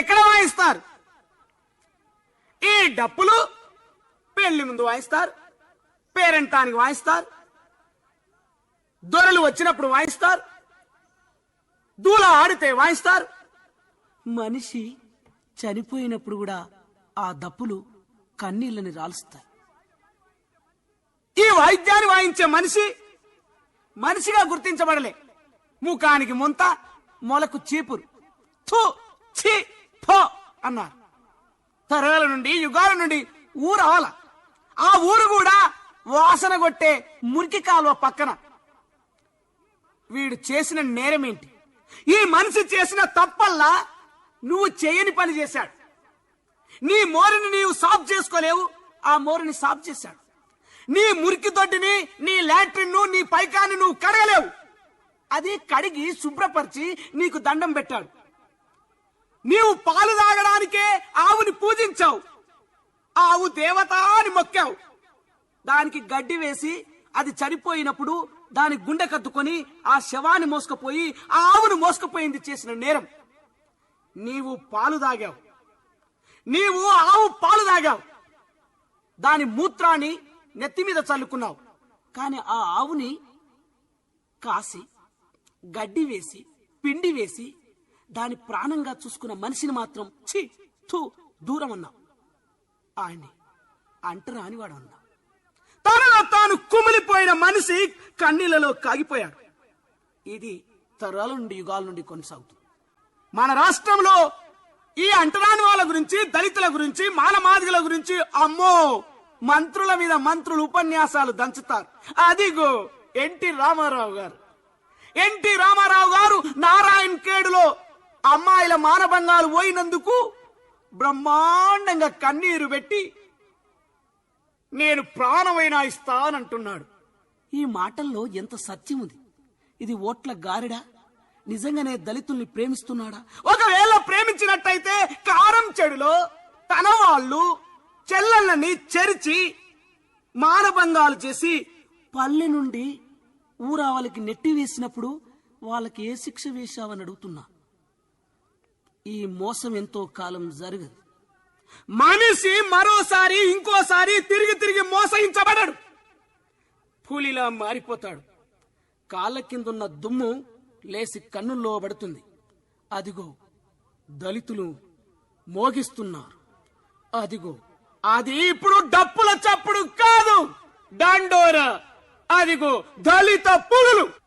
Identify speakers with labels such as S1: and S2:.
S1: ఎక్కడ వాయిస్తారు? ఈ డప్పులు పెళ్ళి ముందు వాయిస్తారు పేరెంటానికి వాయిస్తారు దొరలు వచ్చినప్పుడు వాయిస్తారు దూల ఆడితే వాయిస్తారు. మనిషి చనిపోయినప్పుడు కూడా ఆ దప్పులు కన్నీళ్ళని రాలుస్తాయి. ఈ వాయిద్యాన్ని వాయించే మనిషి మనిషిగా గుర్తించబడలే. ముఖానికి ముంత మొలకు చీపురు. అన్నారు. తరాల నుండి యుగాల నుండి ఊరు అవల ఆ ఊరు కూడా వాసన కొట్టే మురికి కాలువ పక్కన. వీడు చేసిన నేరమేంటి? ఈ మనిషి చేసిన తప్పల్లా నువ్వు చేయని పని చేశాడు. నీ మోరిని నీవు సాఫ్ చేసుకోలేవు ఆ మోరిని సాఫ్ చేశాడు. నీ మురికి దొడ్డిని నీ లాట్రిన్ నీ పైకాన్ని నువ్వు కడగలేవు. అది కడిగి శుభ్రపరిచి నీకు దండం పెట్టాడు. నీవు పాలు తాగడానికే ఆవుని పూజించావు. ఆవు దేవత అని మొక్కావు. దానికి గడ్డి వేసి అది చనిపోయినప్పుడు దాని గుండె కత్తుకొని ఆ శవాన్ని మోసుకుపోయి ఆ ఆవును మోసుకుపోయింది చేసిన నేరం. నీవు పాలు తాగావు. నీవు ఆవు పాలు తాగావు. దాని మూత్రాన్ని నెత్తి మీద చల్లుకున్నావు. కానీ ఆ ఆవుని కాసి గడ్డి వేసి పిండి వేసి దాని ప్రాణంగా చూసుకున్న మనిషిని మాత్రం ఛీ థూ దూరం అన్నావు. ఆయన్ని అంటరానివాడు అన్నా అన్నావు. తనలో తాను కుమిలిపోయిన మనిషి కన్నీళ్ళలో కాగిపోయాడు. ఇది తరాల నుండి యుగాల నుండి కొనసాగుతుంది. మన రాష్ట్రంలో ఈ అంటరాని వాళ్ళ గురించి దళితుల గురించి మానమాదిగల గురించి అమ్మో మంత్రుల మీద మంత్రులు ఉపన్యాసాలు దంచుతారు. అదిగో ఎన్టీ రామారావు గారు. ఎన్టీ రామారావు గారు నారాయణ ఖేడులో అమ్మాయిల మానభంగాలు పోయినందుకు బ్రహ్మాండంగా కన్నీరు పెట్టి నేను ప్రాణమైనా ఇస్తానంటున్నాడు. ఈ మాటల్లో ఎంత సత్యం ఉంది? ఇది ఓట్ల గారిడా? నిజంగానే దళితుల్ని ప్రేమిస్తున్నాడా? ఒకవేళ ప్రేమించినట్టయితే కారం చెడులో తన వాళ్ళు చెల్లెళ్ళని చెరిచి మానభంగాలు చేసి పల్లె నుండి ఊరావలికి నెట్టి వేసినప్పుడు వాళ్ళకి ఏ శిక్ష వేశావని అడుగుతున్నా. ఈ మోసం ఎంతో కాలం జరగదు. మనిషి మరోసారి ఇంకోసారి తిరిగి తిరిగి మోసగించబడడు. పులిలా మారిపోతాడు. కాళ్ళ కిందున్న దుమ్ము లేసి కన్నుల్లో పడుతుంది. అదిగో దళితులు మోగిస్తున్నారు. అదిగో అది ఇప్పుడు డప్పుల చప్పుడు కాదు. డాండోరా అదిగో దళిత పులులు.